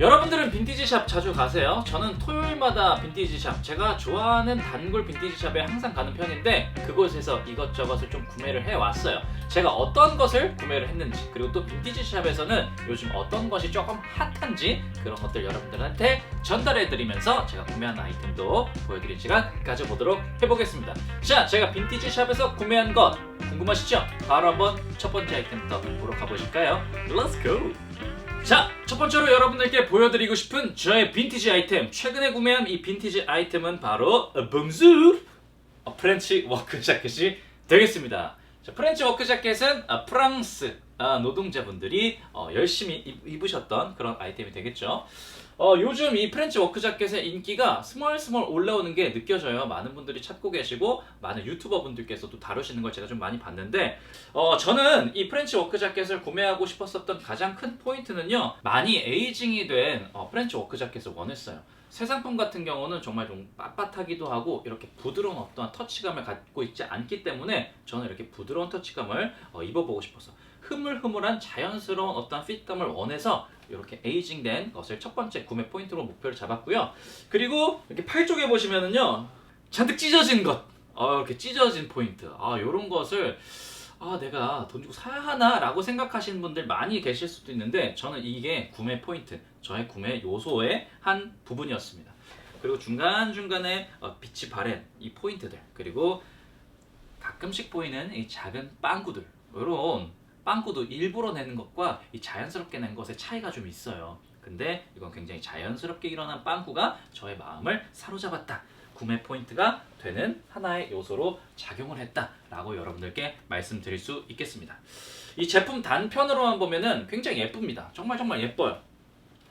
여러분들은 빈티지 샵 자주 가세요? 저는 토요일마다 빈티지 샵, 제가 좋아하는 단골 빈티지 샵에 항상 가는 편인데 그곳에서 이것저것을 좀 구매를 해왔어요. 제가 어떤 것을 구매를 했는지 그리고 또 빈티지 샵에서는 요즘 어떤 것이 조금 핫한지 그런 것들 여러분들한테 전달해드리면서 제가 구매한 아이템도 보여드릴 시간 가져보도록 해보겠습니다. 자, 제가 빈티지 샵에서 구매한 것 궁금하시죠? 바로 한번 첫 번째 아이템부터 보러 가보실까요? Let's go! 자, 첫 번째로 여러분들께 보여드리고 싶은 저의 빈티지 아이템. 최근에 구매한 이 빈티지 아이템은 바로 봉수 프렌치 워크 자켓이 되겠습니다. 자, 프렌치 워크 자켓은 아, 프랑스 아, 노동자분들이 어, 열심히 입- 입으셨던 그런 아이템이 되겠죠. 어, 요즘 이 프렌치 워크 자켓의 인기가 스멀스멀 올라오는 게 느껴져요. 많은 분들이 찾고 계시고 많은 유튜버 분들께서도 다루시는 걸 제가 좀 많이 봤는데 어, 저는 이 프렌치 워크 자켓을 구매하고 싶었었던 가장 큰 포인트는요. 많이 에이징이 된 어, 프렌치 워크 자켓을 원했어요. 새 상품 같은 경우는 정말 좀 빳빳하기도 하고 이렇게 부드러운 어떠한 터치감을 갖고 있지 않기 때문에 저는 이렇게 부드러운 터치감을 어, 입어보고 싶어서 흐물흐물한 자연스러운 어떤 핏감을 원해서 이렇게 에이징된 것을 첫 번째 구매 포인트로 목표를 잡았고요. 그리고 이렇게 팔 쪽에 보시면은요 잔뜩 찢어진 것, 어, 이렇게 찢어진 포인트, 아 이런 것을 아 내가 돈 주고 사야 하나 라고 생각하시는 분들 많이 계실 수도 있는데 저는 이게 구매 포인트, 저의 구매 요소의 한 부분이었습니다. 그리고 중간 중간에 어, 빛이 바랜 이 포인트들 그리고 가끔씩 보이는 이 작은 빵구들 이런 빵구도 일부러 내는 것과 이 자연스럽게 낸 것의 차이가 좀 있어요. 근데 이건 굉장히 자연스럽게 일어난 빵구가 저의 마음을 사로잡았다. 구매 포인트가 되는 하나의 요소로 작용을 했다라고 여러분들께 말씀드릴 수 있겠습니다. 이 제품 단편으로만 보면은 굉장히 예쁩니다. 정말 정말 예뻐요.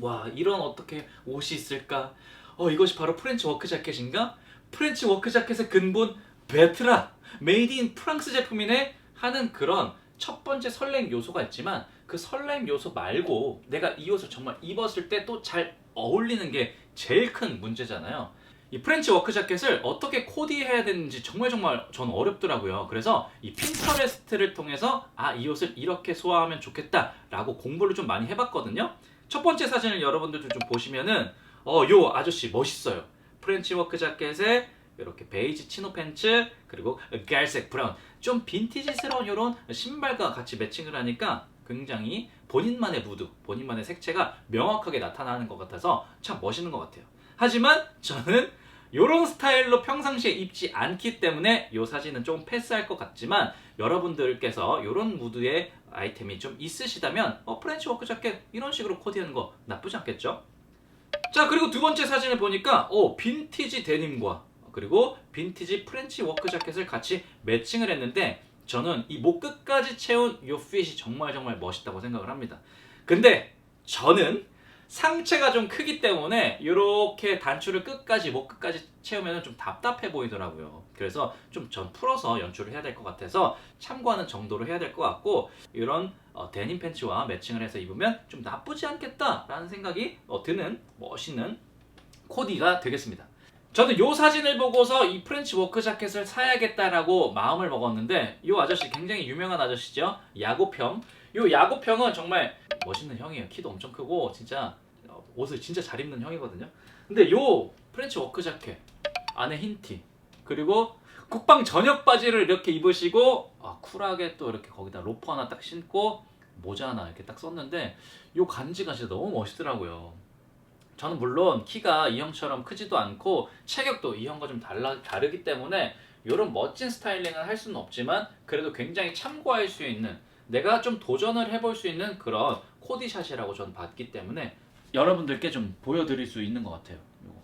와 이런 어떻게 옷이 있을까? 어 이것이 바로 프렌치 워크 자켓인가? 프렌치 워크 자켓의 근본 베트라 메이드 인 프랑스 제품이네 하는 그런 첫 번째 설렘 요소가 있지만 그 설렘 요소 말고 내가 이 옷을 정말 입었을 때 또 잘 어울리는 게 제일 큰 문제잖아요. 이 프렌치 워크 자켓을 어떻게 코디해야 되는지 정말 정말 저는 어렵더라고요. 그래서 이 핀터레스트를 통해서 아 이 옷을 이렇게 소화하면 좋겠다라고 공부를 좀 많이 해봤거든요. 첫 번째 사진을 여러분들도 좀 보시면은 어 요 아저씨 멋있어요. 프렌치 워크 자켓에 이렇게 베이지 치노 팬츠 그리고 갈색 브라운 좀 빈티지스러운 이런 신발과 같이 매칭을 하니까 굉장히 본인만의 무드, 본인만의 색채가 명확하게 나타나는 것 같아서 참 멋있는 것 같아요. 하지만 저는 이런 스타일로 평상시에 입지 않기 때문에 이 사진은 좀 패스할 것 같지만 여러분들께서 이런 무드의 아이템이 좀 있으시다면 어, 프렌치 워크 자켓 이런 식으로 코디하는 거 나쁘지 않겠죠? 자 그리고 두 번째 사진을 보니까 어, 빈티지 데님과 그리고 빈티지 프렌치 워크 자켓을 같이 매칭을 했는데 저는 이 목 끝까지 채운 이 핏이 정말 정말 멋있다고 생각을 합니다. 근데 저는 상체가 좀 크기 때문에 이렇게 단추를 끝까지 목 끝까지 채우면 좀 답답해 보이더라고요. 그래서 좀 전 풀어서 연출을 해야 될 것 같아서 참고하는 정도로 해야 될 것 같고 이런 어, 데님 팬츠와 매칭을 해서 입으면 좀 나쁘지 않겠다라는 생각이 어, 드는 멋있는 코디가 되겠습니다. 저는 이 사진을 보고서 이 프렌치 워크 자켓을 사야겠다라고 마음을 먹었는데 이 아저씨 굉장히 유명한 아저씨죠. 야구평. 이 야구평은 정말 멋있는 형이에요. 키도 엄청 크고 진짜 어, 옷을 진짜 잘 입는 형이거든요. 근데 이 프렌치 워크 자켓 안에 흰 티 그리고 국방 저녁 바지를 이렇게 입으시고 아, 쿨하게 또 이렇게 거기다 로퍼 하나 딱 신고 모자 하나 이렇게 딱 썼는데 이 간지가 진짜 너무 멋있더라고요. 저는 물론 키가 이 형처럼 크지도 않고 체격도 이 형과 좀 달라, 다르기 때문에 이런 멋진 스타일링을 할 수는 없지만 그래도 굉장히 참고할 수 있는 내가 좀 도전을 해볼 수 있는 그런 코디샷이라고 저는 봤기 때문에 여러분들께 좀 보여드릴 수 있는 것 같아요. 요거.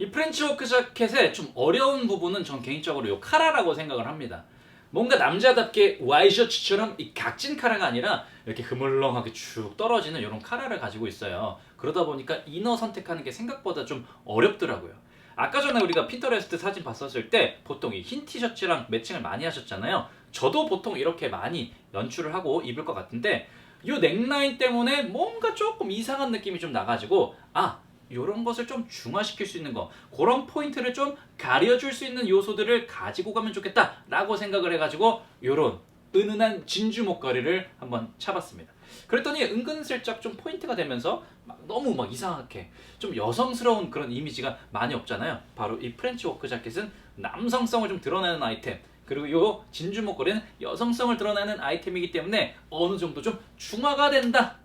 이 프렌치 워크 자켓의 좀 어려운 부분은 전 개인적으로 이 카라라고 생각을 합니다. 뭔가 남자답게 와이셔츠처럼 이 각진 카라가 아니라 이렇게 흐물렁하게 쭉 떨어지는 이런 카라를 가지고 있어요. 그러다 보니까 이너 선택하는 게 생각보다 좀 어렵더라고요. 아까 전에 우리가 핀터레스트 사진 봤었을 때 보통 이 흰 티셔츠랑 매칭을 많이 하셨잖아요. 저도 보통 이렇게 많이 연출을 하고 입을 것 같은데 이 넥라인 때문에 뭔가 조금 이상한 느낌이 좀 나가지고 아 이런 것을 좀 중화시킬 수 있는 거 그런 포인트를 좀 가려줄 수 있는 요소들을 가지고 가면 좋겠다 라고 생각을 해가지고 이런 은은한 진주 목걸이를 한번 차봤습니다. 그랬더니 은근슬쩍 좀 포인트가 되면서 막 너무 막 이상하게 좀 여성스러운 그런 이미지가 많이 없잖아요. 바로 이 프렌치 워크 자켓은 남성성을 좀 드러내는 아이템. 그리고 요 진주 목걸이는 여성성을 드러내는 아이템이기 때문에 어느 정도 좀 중화가 된다.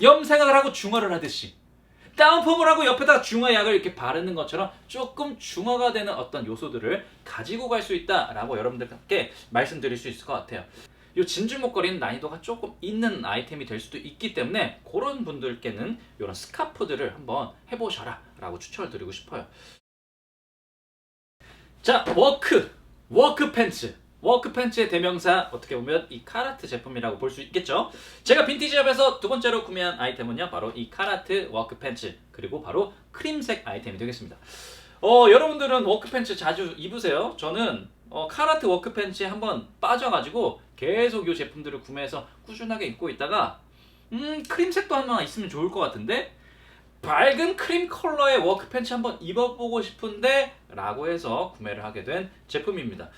염색을 하고 중화를 하듯이 다운펌을 하고 옆에다가 중화약을 이렇게 바르는 것처럼 조금 중화가 되는 어떤 요소들을 가지고 갈 수 있다라고 여러분들께 말씀드릴 수 있을 것 같아요. 이 진주 목걸이는 난이도가 조금 있는 아이템이 될 수도 있기 때문에 그런 분들께는 이런 스카프들을 한번 해보셔라 라고 추천을 드리고 싶어요. 자, 워크! 워크 팬츠! 워크 팬츠의 대명사 어떻게 보면 이 카라트 제품이라고 볼 수 있겠죠. 제가 빈티지업에서 두 번째로 구매한 아이템은요 바로 이 카라트 워크 팬츠 그리고 바로 크림색 아이템이 되겠습니다. 어 여러분들은 워크 팬츠 자주 입으세요? 저는 어, 카라트 워크 팬츠에 한번 빠져가지고 계속 이 제품들을 구매해서 꾸준하게 입고 있다가 음 크림색도 하나 있으면 좋을 것 같은데 밝은 크림 컬러의 워크 팬츠 한번 입어보고 싶은데 라고 해서 구매를 하게 된 제품입니다.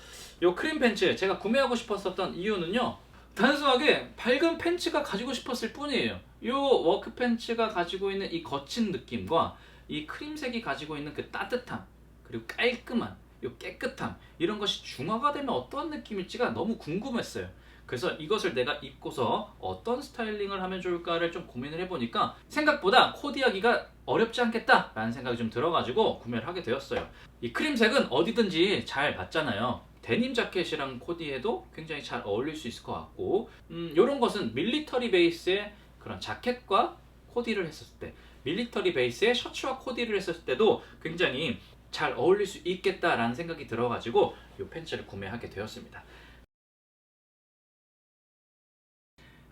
요 크림 팬츠 제가 구매하고 싶었었던 이유는요. 단순하게 밝은 팬츠가 가지고 싶었을 뿐이에요. 요 워크 팬츠가 가지고 있는 이 거친 느낌과 이 크림색이 가지고 있는 그 따뜻함 그리고 깔끔한 요 깨끗함 이런 것이 중화가 되면 어떤 느낌일지가 너무 궁금했어요. 그래서 이것을 내가 입고서 어떤 스타일링을 하면 좋을까를 좀 고민을 해보니까 생각보다 코디하기가 어렵지 않겠다라는 생각이 좀 들어가지고 구매를 하게 되었어요. 이 크림색은 어디든지 잘 맞잖아요. 데님 자켓이랑 코디해도 굉장히 잘 어울릴 수 있을 것 같고 음, 이런 것은 밀리터리 베이스의 그런 자켓과 코디를 했었을 때 밀리터리 베이스의 셔츠와 코디를 했었을 때도 굉장히 잘 어울릴 수 있겠다라는 생각이 들어가지고 이 팬츠를 구매하게 되었습니다.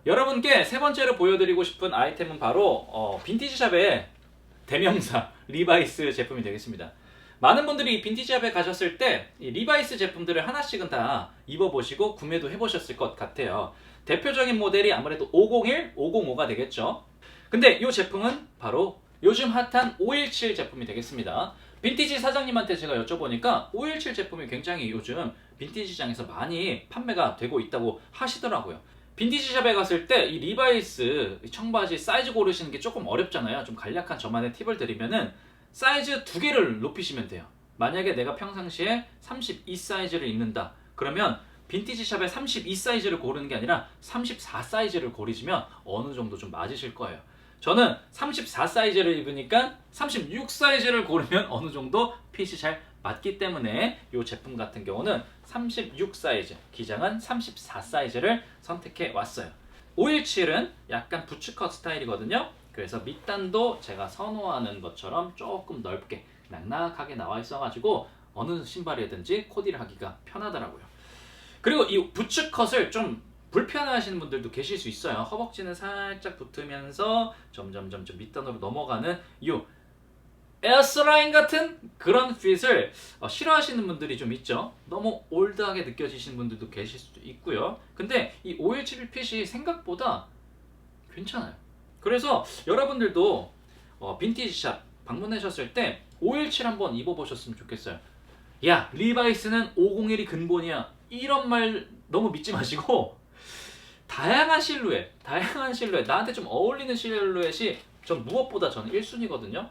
여러분께 세 번째로 보여드리고 싶은 아이템은 바로 어, 빈티지샵의 대명사 리바이스 제품이 되겠습니다. 많은 분들이 빈티지샵에 가셨을 때이 리바이스 제품들을 하나씩은 다 입어보시고 구매도 해보셨을 것 같아요. 대표적인 모델이 아무래도 501, 505가 되겠죠. 근데 이 제품은 바로 요즘 핫한 517 제품이 되겠습니다. 빈티지 사장님한테 제가 여쭤보니까 517 제품이 굉장히 요즘 빈티지 장에서 많이 판매가 되고 있다고 하시더라고요. 빈티지 샵에 갔을 때 이 리바이스 청바지 사이즈 고르시는 게 조금 어렵잖아요. 좀 간략한 저만의 팁을 드리면은 사이즈 두 개를 높이시면 돼요. 만약에 내가 평상시에 32 사이즈를 입는다. 그러면 빈티지 샵에 32 사이즈를 고르는 게 아니라 34 사이즈를 고르시면 어느 정도 좀 맞으실 거예요. 저는 34 사이즈를 입으니까 36 사이즈를 고르면 어느 정도 핏이 잘 맞기 때문에 이 제품 같은 경우는 36 사이즈, 기장은 34 사이즈를 선택해 왔어요. 517은 약간 부츠컷 스타일이거든요. 그래서 밑단도 제가 선호하는 것처럼 조금 넓게 낙낙하게 나와 있어가지고 어느 신발이든지 코디를 하기가 편하더라고요. 그리고 이 부츠컷을 좀 불편해하시는 분들도 계실 수 있어요. 허벅지는 살짝 붙으면서 점점 점점 밑단으로 넘어가는 이 에어스라인 같은 그런 핏을 어, 싫어하시는 분들이 좀 있죠. 너무 올드하게 느껴지시는 분들도 계실 수도 있고요. 근데 이 517 핏이 생각보다 괜찮아요. 그래서 여러분들도 어, 빈티지 샵 방문하셨을 때 517 한번 입어보셨으면 좋겠어요. 야 리바이스는 501이 근본이야. 이런 말 너무 믿지 마시고 다양한 실루엣, 다양한 실루엣, 나한테 좀 어울리는 실루엣이 전 무엇보다 저는 1순위거든요.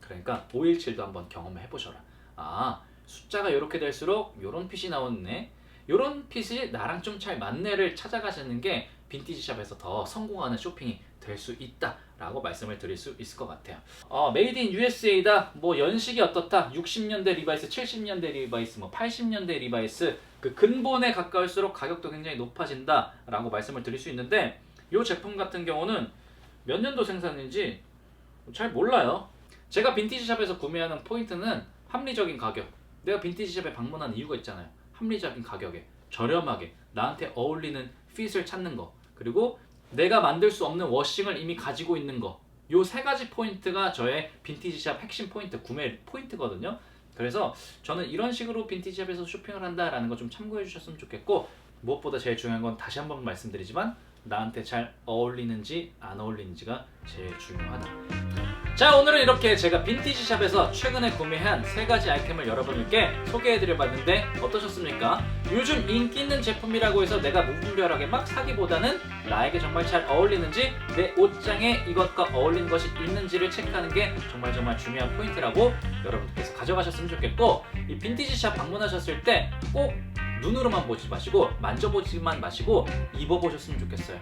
그러니까 517도 한번 경험해 보셔라. 아 숫자가 이렇게 될수록 이런 핏이 나오네. 이런 핏이 나랑 좀 잘 맞네를 찾아가시는 게 빈티지 샵에서 더 성공하는 쇼핑이 될 수 있다 라고 말씀을 드릴 수 있을 것 같아요. 어, 메이드 인 USA다. 뭐 연식이 어떻다. 60년대 리바이스, 70년대 리바이스, 뭐 80년대 리바이스 그 근본에 가까울수록 가격도 굉장히 높아진다 라고 말씀을 드릴 수 있는데 이 제품 같은 경우는 몇 년도 생산인지 잘 몰라요. 제가 빈티지 샵에서 구매하는 포인트는 합리적인 가격. 내가 빈티지 샵에 방문하는 이유가 있잖아요. 합리적인 가격에 저렴하게 나한테 어울리는 핏을 찾는 거. 그리고 내가 만들 수 없는 워싱을 이미 가지고 있는 거. 요 세 가지 포인트가 저의 빈티지샵 핵심 포인트, 구매 포인트거든요. 그래서 저는 이런 식으로 빈티지샵에서 쇼핑을 한다라는 거 좀 참고해 주셨으면 좋겠고 무엇보다 제일 중요한 건 다시 한번 말씀드리지만 나한테 잘 어울리는지 안 어울리는지가 제일 중요하다. 자 오늘은 이렇게 제가 빈티지 샵에서 최근에 구매한 세 가지 아이템을 여러분께 소개해드려봤는데 어떠셨습니까? 요즘 인기 있는 제품이라고 해서 내가 무분별하게 막 사기보다는 나에게 정말 잘 어울리는지 내 옷장에 이것과 어울리는 것이 있는지를 체크하는 게 정말 정말 중요한 포인트라고 여러분께서 가져가셨으면 좋겠고 이 빈티지 샵 방문하셨을 때 꼭 눈으로만 보지 마시고 만져보지만 마시고 입어보셨으면 좋겠어요.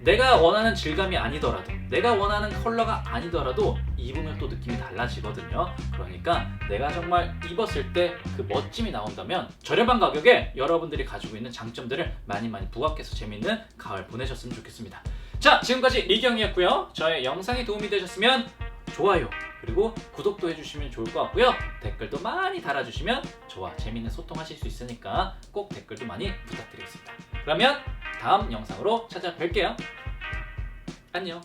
내가 원하는 질감이 아니더라도 내가 원하는 컬러가 아니더라도 입으면 또 느낌이 달라지거든요. 그러니까 내가 정말 입었을 때 그 멋짐이 나온다면 저렴한 가격에 여러분들이 가지고 있는 장점들을 많이 많이 부각해서 재밌는 가을 보내셨으면 좋겠습니다. 자, 지금까지 리경이었고요. 저의 영상이 도움이 되셨으면 좋아요 그리고 구독도 해주시면 좋을 것 같고요. 댓글도 많이 달아주시면 저와 재밌는 소통하실 수 있으니까 꼭 댓글도 많이 부탁드리겠습니다. 그러면 다음 영상으로 찾아뵐게요. 안녕.